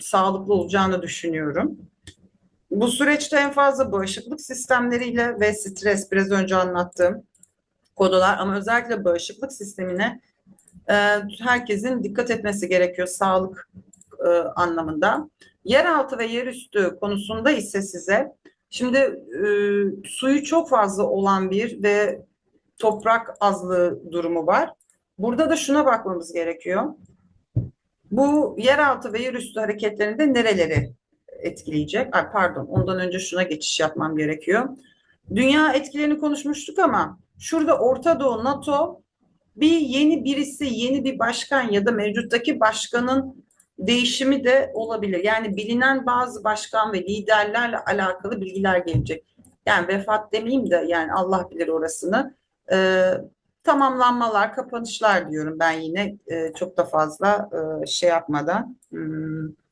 sağlıklı olacağını düşünüyorum. Bu süreçte en fazla bağışıklık sistemleriyle ve stres biraz önce anlattığım konular ama özellikle bağışıklık sistemine e, herkesin dikkat etmesi gerekiyor sağlık e, anlamında. Yeraltı ve yerüstü konusunda ise size şimdi e, suyu çok fazla olan bir ve toprak azlığı durumu var. Burada da şuna bakmamız gerekiyor. Bu yeraltı ve yerüstü hareketlerinde nereleri etkileyecek? Ay pardon, ondan önce şuna geçiş yapmam gerekiyor. Dünya etkilerini konuşmuştuk ama şurada Orta Doğu, NATO bir yeni birisi, yeni bir başkan ya da mevcuttaki başkanın değişimi de olabilir. Yani bilinen bazı başkan ve liderlerle alakalı bilgiler gelecek. Yani vefat demeyeyim de yani Allah bilir orasını. Ee, tamamlanmalar, kapanışlar diyorum ben yine e, çok da fazla e, şey yapmadan, hmm,